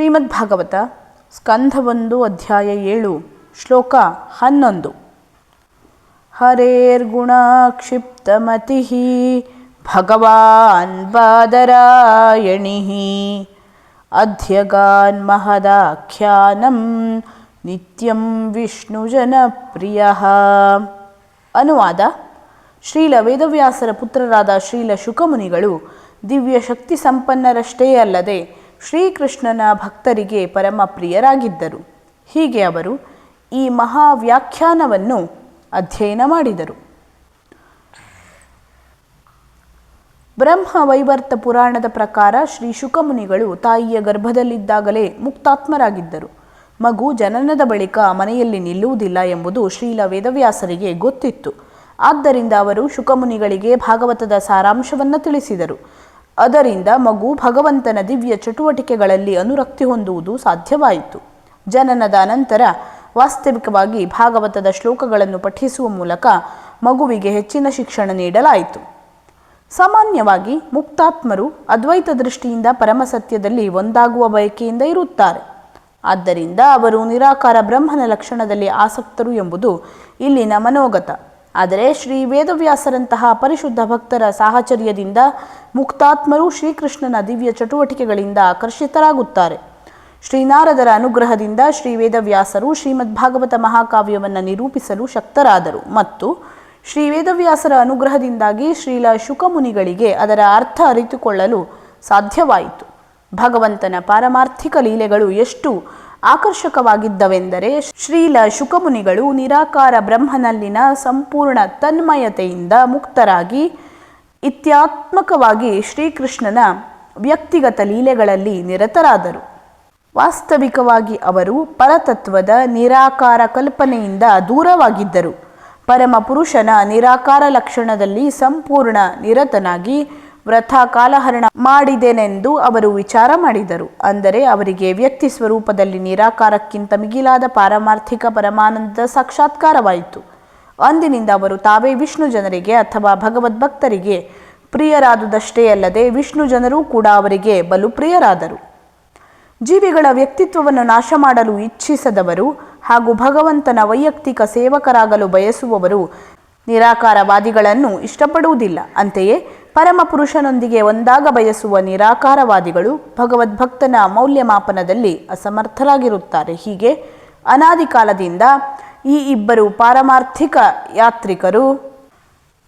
ಶ್ರೀಮದ್ ಭಾಗವತ ಸ್ಕಂಧ ಒಂದು ಅಧ್ಯಾಯ ಏಳು, ಶ್ಲೋಕ ಹನ್ನೊಂದು. ಹರೇರ್ಗುಣಾಕ್ಷಿಪ್ತಮತಿ ಭಗವಾನ್ ಬಾದರಾಯಣಿ ಅಧ್ಯಗಾನ್ ಮಹದಾಖ್ಯಾನಂ ನಿತ್ಯಂ ವಿಷ್ಣು ಜನಪ್ರಿಯ ಅನುವಾದ, ಶ್ರೀಲ ವೇದವ್ಯಾಸರ ಪುತ್ರರಾದ ಶ್ರೀಲ ಶುಕಮುನಿಗಳು ದಿವ್ಯ ಶಕ್ತಿ ಸಂಪನ್ನರಷ್ಟೇ ಅಲ್ಲದೆ ಶ್ರೀಕೃಷ್ಣನ ಭಕ್ತರಿಗೆ ಪರಮ ಪ್ರಿಯರಾಗಿದ್ದರು ಹೀಗೆ ಅವರು ಈ ಮಹಾವ್ಯಾಖ್ಯಾನವನ್ನು ಅಧ್ಯಯನ ಮಾಡಿದರು. ಬ್ರಹ್ಮ ವೈವರ್ತ ಪುರಾಣದ ಪ್ರಕಾರ ಶ್ರೀ ಶುಕಮುನಿಗಳು ತಾಯಿಯ ಗರ್ಭದಲ್ಲಿದ್ದಾಗಲೇ ಮುಕ್ತಾತ್ಮರಾಗಿದ್ದರು. ಮಗು ಜನನದ ಬಳಿಕ ಮನೆಯಲ್ಲಿ ನಿಲ್ಲುವುದಿಲ್ಲ ಎಂಬುದು ಶ್ರೀಲ ವೇದವ್ಯಾಸರಿಗೆ ಗೊತ್ತಿತ್ತು. ಆದ್ದರಿಂದ ಅವರು ಶುಕಮುನಿಗಳಿಗೆ ಭಾಗವತದ ಸಾರಾಂಶವನ್ನು ತಿಳಿಸಿದರು. ಅದರಿಂದ ಮಗು ಭಗವಂತನ ದಿವ್ಯ ಚಟುವಟಿಕೆಗಳಲ್ಲಿ ಅನುರಕ್ತಿ ಹೊಂದುವುದು ಸಾಧ್ಯವಾಯಿತು. ಜನನದ ನಂತರ ವಾಸ್ತವಿಕವಾಗಿ ಭಾಗವತದ ಶ್ಲೋಕಗಳನ್ನು ಪಠಿಸುವ ಮೂಲಕ ಮಗುವಿಗೆ ಹೆಚ್ಚಿನ ಶಿಕ್ಷಣ ನೀಡಲಾಯಿತು. ಸಾಮಾನ್ಯವಾಗಿ ಮುಕ್ತಾತ್ಮರು ಅದ್ವೈತ ದೃಷ್ಟಿಯಿಂದ ಪರಮಸತ್ಯದಲ್ಲಿ ಒಂದಾಗುವ ಬಯಕೆಯಿಂದ ಇರುತ್ತಾರೆ. ಆದ್ದರಿಂದ ಅವರು ನಿರಾಕಾರ ಬ್ರಹ್ಮನ ಲಕ್ಷಣದಲ್ಲಿ ಆಸಕ್ತರು ಎಂಬುದು ಇಲ್ಲಿನ ಮನೋಗತ. ಆದರೆ ಶ್ರೀ ವೇದವ್ಯಾಸರಂತಹ ಪರಿಶುದ್ಧ ಭಕ್ತರ ಸಾಹಚರ್ಯದಿಂದ ಮುಕ್ತಾತ್ಮರು ಶ್ರೀಕೃಷ್ಣನ ದಿವ್ಯ ಚಟುವಟಿಕೆಗಳಿಂದ ಆಕರ್ಷಿತರಾಗುತ್ತಾರೆ. ಶ್ರೀನಾರದರ ಅನುಗ್ರಹದಿಂದ ಶ್ರೀ ವೇದವ್ಯಾಸರು ಶ್ರೀಮದ್ ಭಾಗವತ ಮಹಾಕಾವ್ಯವನ್ನು ನಿರೂಪಿಸಲು ಶಕ್ತರಾದರು ಮತ್ತು ಶ್ರೀ ವೇದವ್ಯಾಸರ ಅನುಗ್ರಹದಿಂದಾಗಿ ಶ್ರೀಲ ಶುಕಮುನಿಗಳಿಗೆ ಅದರ ಅರ್ಥ ಅರಿತುಕೊಳ್ಳಲು ಸಾಧ್ಯವಾಯಿತು. ಭಗವಂತನ ಪಾರಮಾರ್ಥಿಕ ಲೀಲೆಗಳು ಎಷ್ಟು ಆಕರ್ಷಕವಾಗಿದ್ದವೆಂದರೆ ಶ್ರೀಲ ಶುಕಮುನಿಗಳು ನಿರಾಕಾರ ಬ್ರಹ್ಮನಲ್ಲಿನ ಸಂಪೂರ್ಣ ತನ್ಮಯತೆಯಿಂದ ಮುಕ್ತರಾಗಿ, ಇತ್ಯಾತ್ಮಕವಾಗಿ ಶ್ರೀಕೃಷ್ಣನ ವ್ಯಕ್ತಿಗತ ಲೀಲೆಗಳಲ್ಲಿ ನಿರತರಾದರು. ವಾಸ್ತವಿಕವಾಗಿ ಅವರು ಪರತತ್ವದ ನಿರಾಕಾರ ಕಲ್ಪನೆಯಿಂದ ದೂರವಾಗಿದ್ದರು. ಪರಮ ಪುರುಷನ ನಿರಾಕಾರ ಲಕ್ಷಣದಲ್ಲಿ ಸಂಪೂರ್ಣ ನಿರತನಾಗಿ ವ್ರಥ ಕಾಲಹರಣ ಮಾಡಿದೆನೆಂದು ಅವರು ವಿಚಾರ ಮಾಡಿದರು. ಅಂದರೆ ಅವರಿಗೆ ವ್ಯಕ್ತಿ ಸ್ವರೂಪದಲ್ಲಿ ನಿರಾಕಾರಕ್ಕಿಂತ ಮಿಗಿಲಾದ ಪಾರಮಾರ್ಥಿಕ ಪರಮಾನಂದದ ಸಾಕ್ಷಾತ್ಕಾರವಾಯಿತು. ಅಂದಿನಿಂದ ಅವರು ತಾವೇ ವಿಷ್ಣು ಜನರಿಗೆ ಅಥವಾ ಭಗವದ್ಭಕ್ತರಿಗೆ ಪ್ರಿಯರಾದುದಷ್ಟೇ ಅಲ್ಲದೆ ವಿಷ್ಣು ಜನರೂ ಕೂಡ ಅವರಿಗೆ ಬಲು ಪ್ರಿಯರಾದರು. ಜೀವಿಗಳ ವ್ಯಕ್ತಿತ್ವವನ್ನು ನಾಶ ಮಾಡಲು ಇಚ್ಛಿಸದವರು ಹಾಗೂ ಭಗವಂತನ ವೈಯಕ್ತಿಕ ಸೇವಕರಾಗಲು ಬಯಸುವವರು ನಿರಾಕಾರವಾದಿಗಳನ್ನು ಇಷ್ಟಪಡುವುದಿಲ್ಲ. ಅಂತೆಯೇ ಪರಮ ಪುರುಷನೊಂದಿಗೆ ಒಂದಾಗ ಬಯಸುವ ನಿರಾಕಾರವಾದಿಗಳು ಭಗವದ್ಭಕ್ತನ ಮೌಲ್ಯಮಾಪನದಲ್ಲಿ ಅಸಮರ್ಥರಾಗಿರುತ್ತಾರೆ. ಹೀಗೆ ಅನಾದಿ ಕಾಲದಿಂದ ಈ ಇಬ್ಬರು ಪಾರಮಾರ್ಥಿಕ ಯಾತ್ರಿಕರು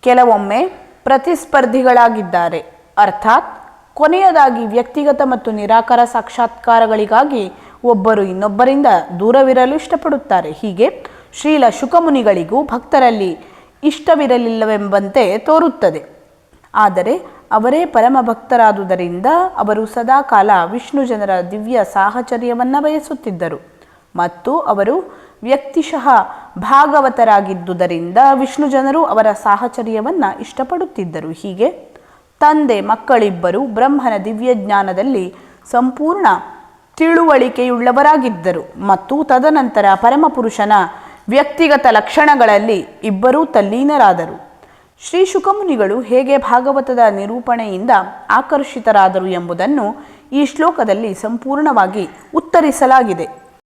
ಕೆಲವೊಮ್ಮೆ ಪ್ರತಿಸ್ಪರ್ಧಿಗಳಾಗಿದ್ದಾರೆ. ಅರ್ಥಾತ್ ಕೊನೆಯದಾಗಿ ವ್ಯಕ್ತಿಗತ ಮತ್ತು ನಿರಾಕಾರ ಸಾಕ್ಷಾತ್ಕಾರಗಳಿಗಾಗಿ ಒಬ್ಬರು ಇನ್ನೊಬ್ಬರಿಂದ ದೂರವಿರಲು ಇಷ್ಟಪಡುತ್ತಾರೆ. ಹೀಗೆ ಶ್ರೀಲ ಶುಕಮುನಿಗಳಿಗೂ ಭಕ್ತರಲ್ಲಿ ಇಷ್ಟವಿರಲಿಲ್ಲವೆಂಬಂತೆ ತೋರುತ್ತದೆ. ಆದರೆ ಅವರೇ ಪರಮ ಭಕ್ತರಾದುದರಿಂದ ಅವರು ಸದಾಕಾಲ ವಿಷ್ಣು ಜನರ ದಿವ್ಯ ಸಾಹಚರ್ಯವನ್ನು ಬಯಸುತ್ತಿದ್ದರು. ಮತ್ತು ಅವರು ವ್ಯಕ್ತಿಶಃ ಭಾಗವತರಾಗಿದ್ದುದರಿಂದ ವಿಷ್ಣು ಜನರು ಅವರ ಸಾಹಚರ್ಯವನ್ನು ಇಷ್ಟಪಡುತ್ತಿದ್ದರು. ಹೀಗೆ ತಂದೆ ಮಕ್ಕಳಿಬ್ಬರು ಬ್ರಹ್ಮನ ದಿವ್ಯ ಜ್ಞಾನದಲ್ಲಿ ಸಂಪೂರ್ಣ ತಿಳುವಳಿಕೆಯುಳ್ಳವರಾಗಿದ್ದರು. ಮತ್ತು ತದನಂತರ ಪರಮಪುರುಷನ ವ್ಯಕ್ತಿಗತ ಲಕ್ಷಣಗಳಲ್ಲಿ ಇಬ್ಬರೂ ತಲ್ಲೀನರಾದರು. ಶ್ರೀ ಶುಕಮುನಿಗಳು ಹೇಗೆ ಭಾಗವತದ ನಿರೂಪಣೆಯಿಂದ ಆಕರ್ಷಿತರಾದರು ಎಂಬುದನ್ನು ಈ ಶ್ಲೋಕದಲ್ಲಿ ಸಂಪೂರ್ಣವಾಗಿ ಉತ್ತರಿಸಲಾಗಿದೆ.